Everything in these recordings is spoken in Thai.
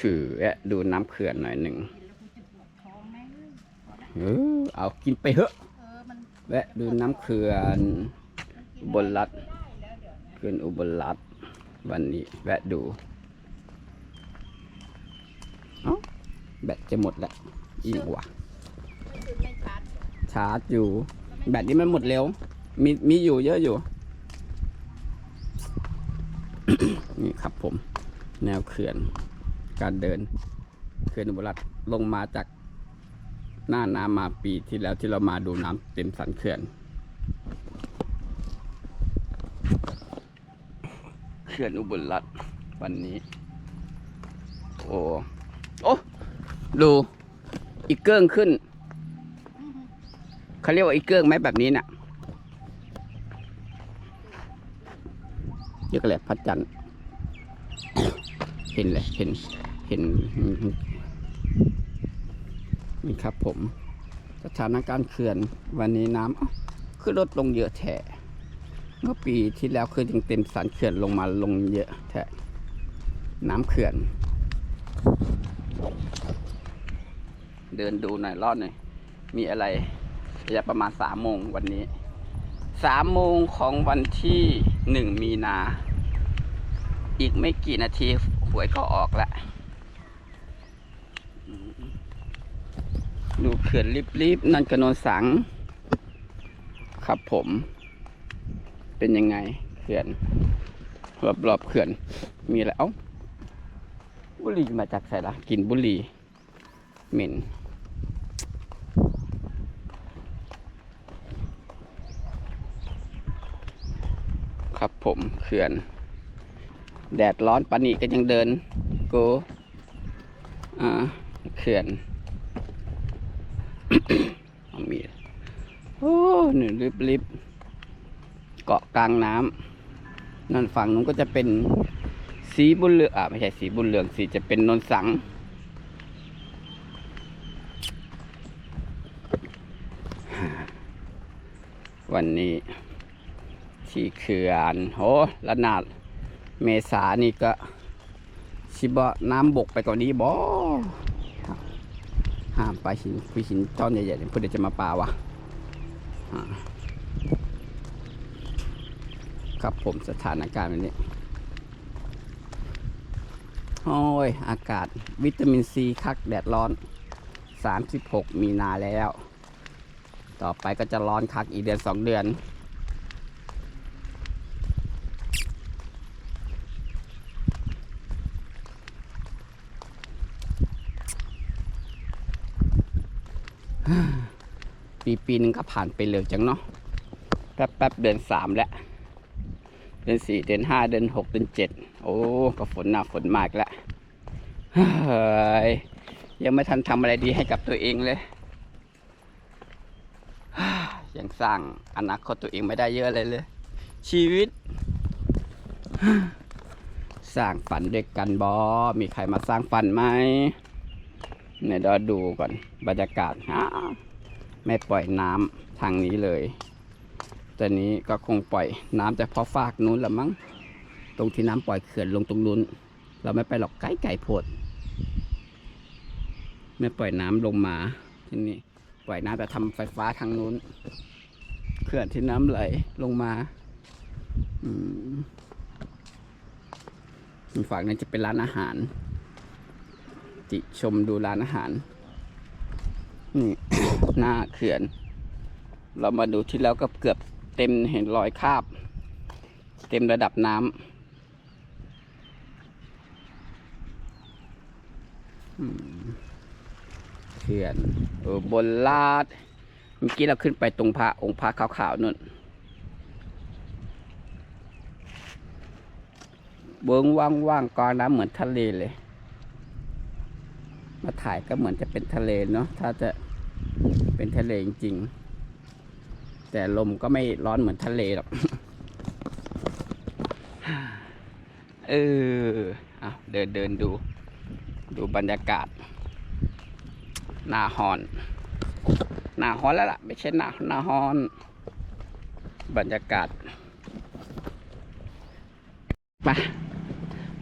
ถือแวะดูน้ำเขื่อนหน่อยหนึ่งเออเอากินไปเถอะแวะดูน้ำเขื่อนอุบลรัฐเขื่อนอุบลรัฐวันนี้แวะดูเอ้าแบตจะหมดแล้วอีกว่ะไม่คือไม่ชัดชาร์จอยู่ แบตนี้มันหมดเร็ว มีมีอยู่เยอะอยู่ นี่ครับผม แนวเขื่อน การเดินเขื่อนอุบลรัฐลงมาจากหน้าน้ำมาปีที่แล้วที่เรามาดูน้ำเต็มสันเขื่อน เขื่อนอุบลรัฐวันนี้ โอ้โอ้ดูอีกเกิ้งขึ้นเขาเรียกว่าอีกเกิ้งไหมแบบนี้น่ะเรียกอะไรพระจันเห็นเลยเห็น เห็นนี่ครับผม สถานการณ์เขื่อนวันนี้น้ำเอ้าคือลดลงเยอะแท้เมื่อปีที่แล้วคือยังเต็มสันเขื่อนลงมาลงเยอะแท้น้ำเขื่อน เดินดูหน่อยรอดหน่อยมีอะไรระยะประมาณสามโมงวันนี้สามโมงของวันที่หนึ่งมีนา อีกไม่กี่นาทีหวยก็ออกแล้วอืม ดูเขื่อนรีบๆนั่นกระนนสัง ครับผม เป็นยังไงเขื่อนรอบๆเขื่อน มีอะไรเอ้าบุหรี่มาจากไหนล่ะกินบุหรี่เหม็นครับผมเขื่อน แดดร้อนปานนีก็ยังเดินโกอ่าเขื่อน เอามีดโอ้หนึ่งริบริบเกาะกลางน้ำนั่นฝั่งนู้นก็จะเป็นสีบุญเหลืองอ่าไม่ใช่สีบุญเหลืองสีจะเป็นนนสัง วันนี้ ที่เขื่อนโหระนาดเมษานี่ก็ชิบะน้ำบกไปกว่านี้บ่ ห้ามปลาหินคุยหินต้อนใหญ่ๆเพื่อจะมาปลาวะอ่าครับผมสถานการณ์แบบนี้โอ้ย อากาศวิตามินซีคักแดดร้อน 36 มีนาแล้ว ต่อไปก็จะร้อนคักอีกเดือนสองเดือน ปีปีหนึงก็ผ่านไปเร็วจังเนาะแป๊บแป๊บเดือนสามแล้ว เดือนสี่เดือนห้าเดือนหกเดือนเจ็ดโอ้ก็ฝนหนักฝนมากแล้วยยังไม่ทันทำอะไรดีให้กับตัวเองเลยยังสร้างอนาคตตัวเองไม่ได้เยอะเลยเลย ชีวิต สร้างฝันด้วยกันบอมีใครมาสร้างฝันไหมเนี่ยเดี๋ยวดูก่อนบรรยากาศ ไม่ปล่อยน้ำทางนี้เลยตอนนี้ก็คงปล่อยน้ำแต่พอฟากนู้นละมั้ง ตรงที่น้ำปล่อยเขื่อนลงตรงนู้น เราไม่ไปหรอกไกลไก่พดไม่ปล่อยน้ำลงมาที่นี่ปล่อยน้ำแต่ทำไฟฟ้าทางนู้นเขื่อนที่น้ำไหลลงมาอืมฝั่งนั้นจะเป็นร้านอาหาร ติชมดูร้านอาหาร นี่หน้าเขื่อน เรามาดูที่แล้วก็เกือบเต็มเห็นรอยคาบ เต็มระดับน้ำเขื่อนออบนลาด เมื่อกี้เราขึ้นไปตรงพระองค์พระขาวๆนั่นเบิ้งว่างๆกลางน้ำเหมือนทะเลเลย มาถ่ายก็เหมือนจะเป็นทะเลเนาะถ้าจะ เป็นทะเลจริงๆแต่ลมก็ไม่ร้อนเหมือนทะเลหรอกเออเอาเดินเดินดู ดูบรรยากาศ หน้าฮอน หน้าฮอนแล้วล่ะ ไม่ใช่หน้าหน้าฮอน บรรยากาศปะ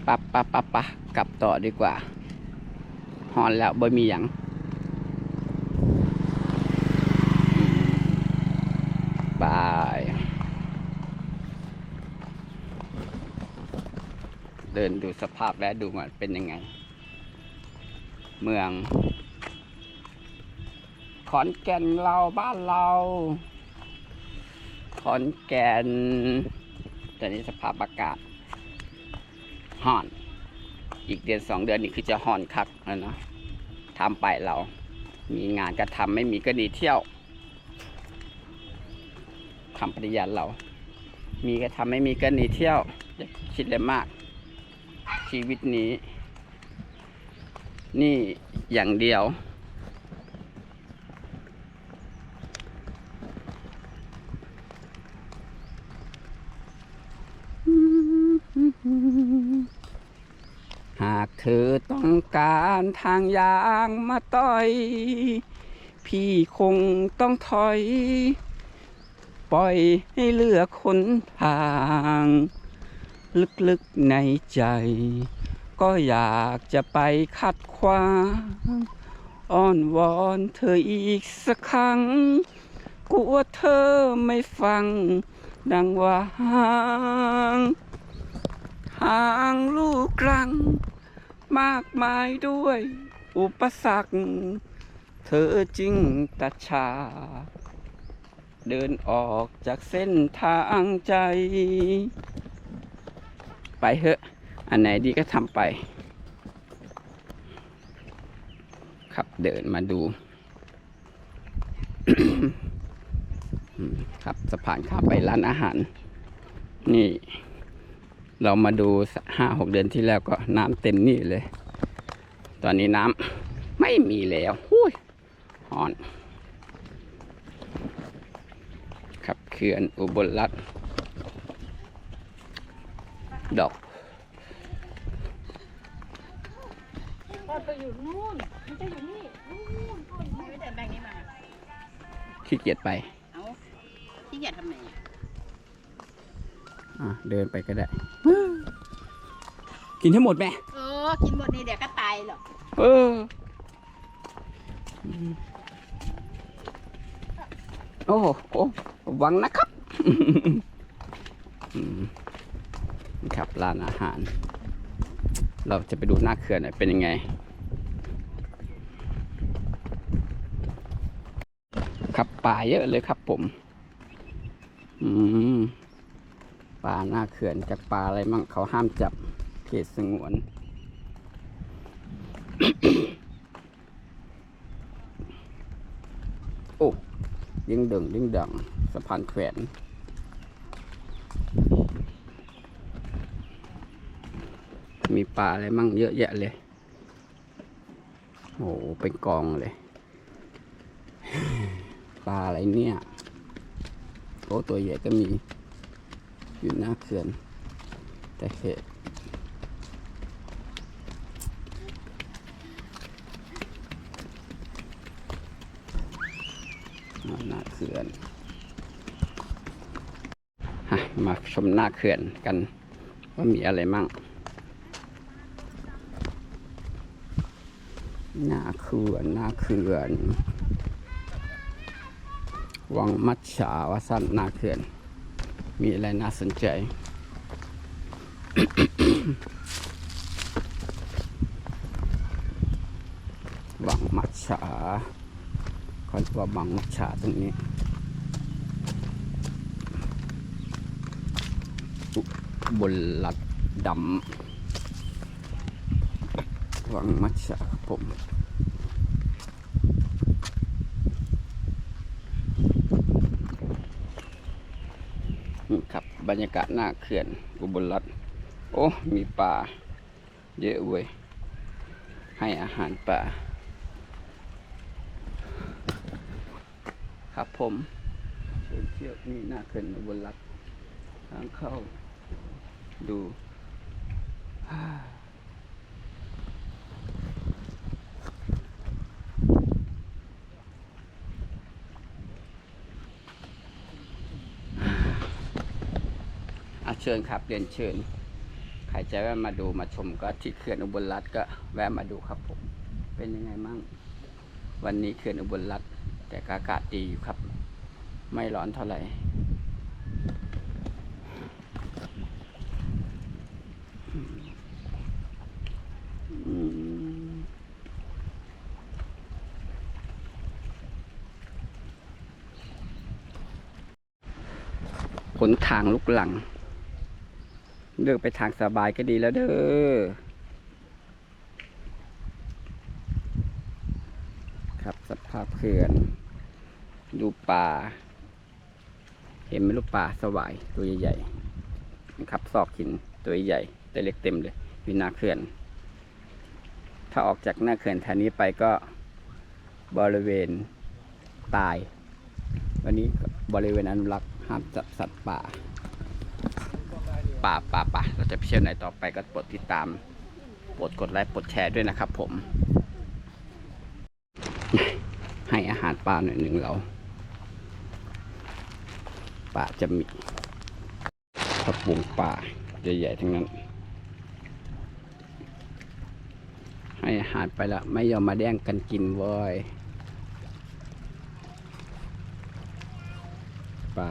ปะปะปะปะกลับต่อดีกว่าฮอนแล้วบ่มีหยังอืมบาย เดูสภาพและดูมันเป็นยังไง เมือง ขอนแก่นเราบ้านเรา ขอนแก่นตอนนี้สภาพอากาศห่อน อีกเดือนสองเดือนนี่คือจะห่อนคักแล้วเนาะทำไปเรา มีงานก็ทำไม่มีก็หนีเที่ยวคำปฏิญาณเรา มีก็ทำไม่มีก็หนีเที่ยว อย่าคิดเลยมาก ชีวิตนี้ นี่อย่างเดียว หากเธอต้องการทางยางมาต่อย พี่คงต้องถอย ปล่อยให้เลือกคนทาง ลึกๆในใจ ก็อยากจะไปขัดขวางอ้อนวอนเธออีกสักครั้งกลัวเธอไม่ฟัง ดังว่าห่างห่างลูกรัง มากมายด้วย อุปสรรค เธอจึงตัดชา เดินออกจากเส้นทางใจ ไปเถอะ อันไหนดีก็ทำไป ครับเดินมาดูครับสะพานข้ามไปร้านอาหาร นี่ เรามาดูห้าหกเดือนที่แล้วก็น้ำเต็มนี่เลย ตอนนี้น้ำไม่มีแล้วหุ้ยฮอน ครับเขื่อนอุบลรัฐ ดอกพ่อไปอยู่นู่นมันจะอยู่นี่นู่นนู่นไม่ได้แบ่งนี้มาขี้เกียจไป เอาขี้เกียจทำไมอะอะเดินไปก็ได้ กินให้หมดไหมเออกินหมดนี่เดี๋ยวก็ตายหรอกเออโอ้โหหวังนะครับอืม ครับร้านอาหาร เราจะไปดูหน้าเขื่อนหน่อยเป็นยังไง ครับป่าเยอะเลยครับผม อืมป่าหน้าเขื่อนจากป่าอะไรมั่งเขาห้ามจับเขตสงวนโอ้ยิ่งดึงยิ่งดังสะพานแขวน มีปลาอะไรมั่งเยอะแยะเลย โอ้เป็นกองเลย ปลาอะไรเนี่ยโอ้ตัวใหญ่ก็มี อยู่หน้าเขื่อน แต่เขตหน้าเขื่อนมาชมหน้าเขื่อนกันว่ามีอะไรมั่ง หน้าเขื่อนหน้าเขื่อนวังมัดฉาวสันหน้าเขื่อน มีอะไรน่าสนใจ วังมัดฉาเขาเรียกว่าวังมัดฉาตรงนี้อุบนหลัดดำ วังมัชชาครับผมนี่ครับบรรยากาศหน้าเขื่อนอุบลรัฐโอ้ มีปลาเยอะเว้ย ให้อาหารปลาครับผมเชิญเที่ยวนี่หน้าเขื่อนอุบลรัฐทางเข้าดู ชิญครับเรียนเชิญ ใครจะแวะมาดูมาชมก็ที่เขื่อนอุบลรัฐก็แวะมาดูครับผม เป็นยังไงมั่งวันนี้เขื่อนอุบลรัฐแต่อากาศดีอยู่ครับ ไม่ร้อนเท่าไหร่ขนทางลุกหลัง เลือกไปทางสบายก็ดีแล้วเด้อครับสภาพเขื่อนดูป่า เห็นไหมลูกป่าสวายตัวใหญ่ๆครับซอกหินตัวใหญ่แต่เล็กเต็มเลยอยู่หน้าเขื่อน ถ้าออกจากหน้าเขื่อนแถวนี้ไปก็บริเวณตาย วันนี้บริเวณอนุรักษ์ห้ามจับสัตว์ป่า ป่าป่าป่าเราจะไปเที่ยวไหนต่อไปก็โปรดติดตามโปรดกดไลค์กดแชร์ด้วยนะครับผม ให้อาหารปลาหน่อยหนึ่งเราปลาจะมีผักบุ้งป่าใหญ่ๆทั้งนั้น ให้อาหารไปละไม่ยอมมาแย่งกันกินว้ยปลา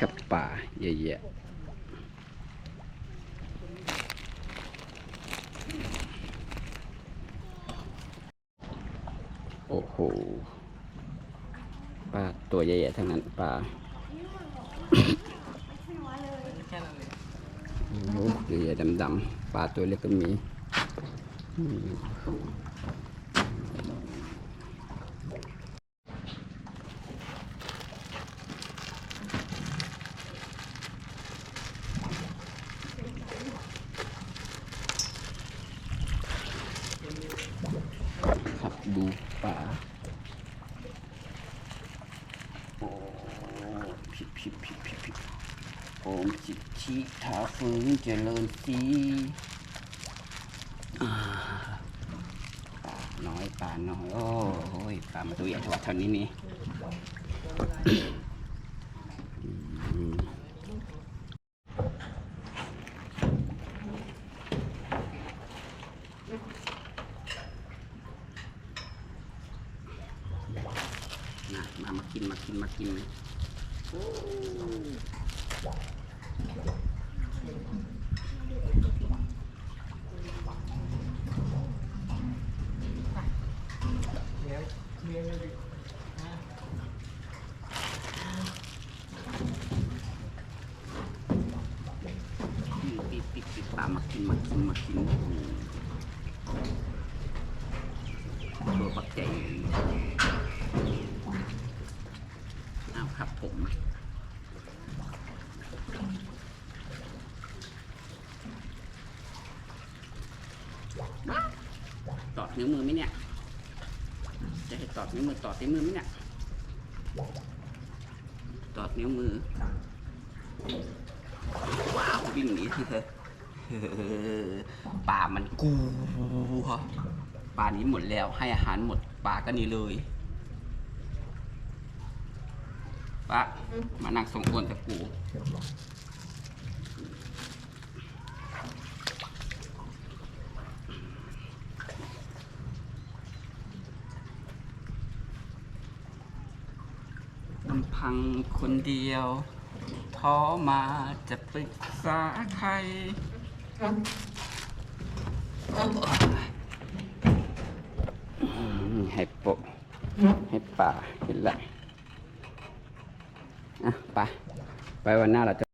กับ ป่าเยอะๆโอ้โหปลาตัวใหญ่ๆทั้งนั้นปลาโอ้โหใหญ่ๆดำๆปลาตัวเล็กก็มีอืมครับ ดูป่าโอ้ผิดผิดผิดผิดผิดโอมจิตชีถาฟื้นเจริญสีป่าน้อยป่าน้อย โอ้โหยป่ามาตัวใหญ่จังหวัดเท่านี้นี่อืมนะมามา กินมากินมากินปิดปิดปิดตามมากินมากินมากินตัวปักใจเอาครับผมตอดนิ้วมือไหม เนี่ย จะให้ตอดนิ้วมือตอดนิ้วมือไหมเนี่ย ตอดนิ้วมือ ว้าววิ่งหนีทีเธอเออป่ามันกูป่านี้หมดแล้วให้อาหารหมดป่าก็นี่เลยป้ามานั่งส่งอวนกับกูำพังคนเดียว ท้อมาจะปรึกษาใครให้โปะให้ป่าเห็นละอะไปไปวันหน้าเราจะ